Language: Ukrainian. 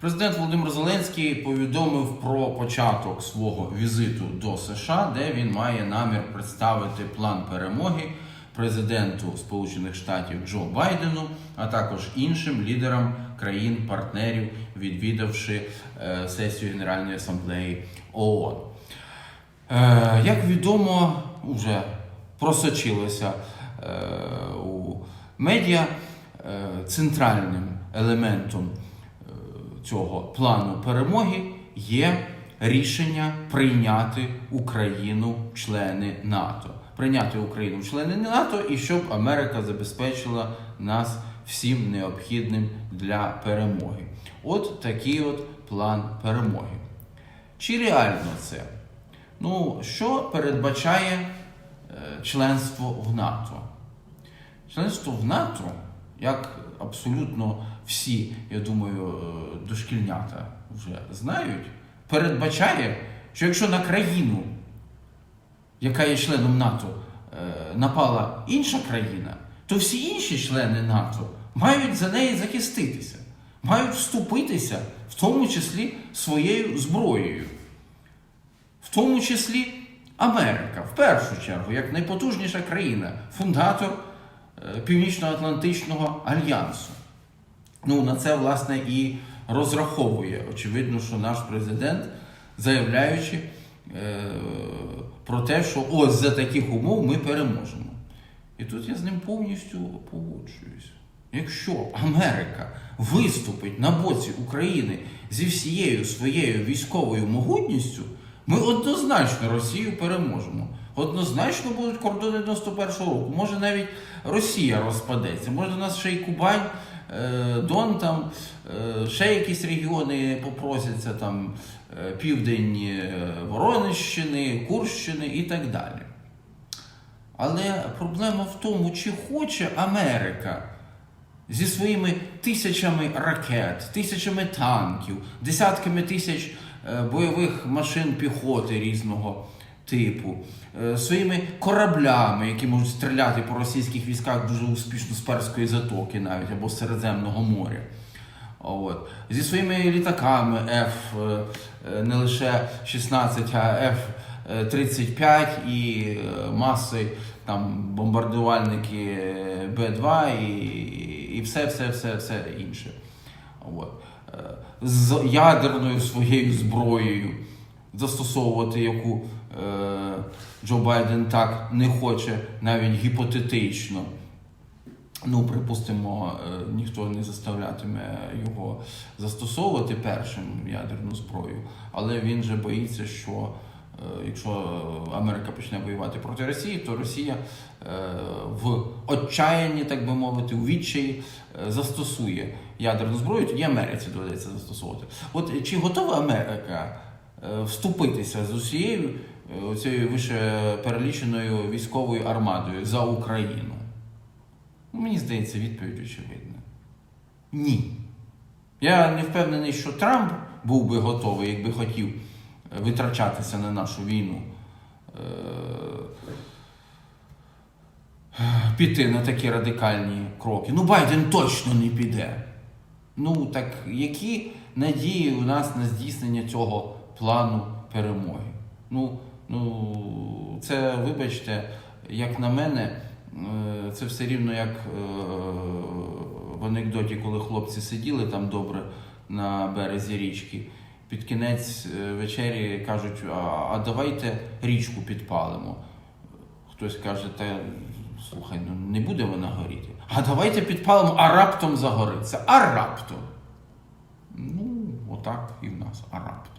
Президент Володимир Зеленський повідомив про початок свого візиту до США, де він має намір представити план перемоги президенту Сполучених Штатів Джо Байдену, а також іншим лідерам країн-партнерів, відвідавши е, сесію Генеральної асамблеї ООН. Е, Як відомо, вже просочилося е, у медіа центральним елементом цього плану перемоги є рішення прийняти Україну члени НАТО. Прийняти Україну члени НАТО і щоб Америка забезпечила нас всім необхідним для перемоги. От такий от план перемоги. Чи реально це? Ну, що передбачає е, членство в НАТО? Членство в НАТО, як абсолютно всі, я думаю, е, дошкільнята вже знають, передбачає, що якщо на країну, яка є членом НАТО, е, напала інша країна, то всі інші члени НАТО мають за неї захиститися, мають вступитися, в тому числі своєю зброєю. В тому числі Америка, в першу чергу, як найпотужніша країна, фундатор Північно-Атлантичного альянсу. Ну, на це, власне, і розраховує. Очевидно, що наш президент, заявляючи е, про те, що ось за таких умов ми переможемо. І тут я з ним повністю погоджуюсь. Якщо Америка виступить на боці України зі всією своєю військовою могутністю, ми однозначно Росію переможемо. Однозначно будуть кордони 91-го року. Може навіть Росія розпадеться, може у нас ще й Кубань, е, Дон там, е, ще якісь регіони попросяться, там е, південь Воронежщини, Курщини і так далі. Але проблема в тому, чи хоче Америка зі своїми тисячами ракет, тисячами танків, десятками тисяч бойових машин піхоти різного типу, е, своїми кораблями, які можуть стріляти по російських військах дуже успішно з Перської затоки навіть або з Середземного моря. От. Зі своїми літаками F е, е, не лише 16, а F-35 і е, маси там, бомбардувальники е, Б-2 і, і все, все, все, все інше. От. З ядерною своєю зброєю застосовувати, яку Джо Байден так не хоче, навіть гіпотетично. Ну, припустимо, е, ніхто не заставлятиме його застосовувати першим ядерну зброю, але він же боїться, що е, якщо Америка почне воювати проти Росії, то Росія е, в отчаянні, так би мовити, у відчаї е, застосує ядерну зброю, тоді Америці доведеться застосовувати. От чи готова Америка е, вступитися з усією е, цією вище переліченою військовою армадою за Україну? Ну, Мені здається, відповідь очевидна. Ні. Я не впевнений, що Трамп був би готовий, якби хотів е, витрачатися на нашу війну, е, піти на такі радикальні кроки. Ну, Байден точно не піде. Ну, так які надії у нас на здійснення цього плану перемоги? Ну, ну це, вибачте, як на мене, е, це все рівно як е, в анекдоті, коли хлопці сиділи там добре на березі річки. Під кінець е, вечері кажуть, а, а давайте річку підпалимо. Хтось каже, та слухай, ну не буде вона горіти. А давайте підпалимо, а раптом загориться. А раптом. Ну, отак і в нас, а раптом.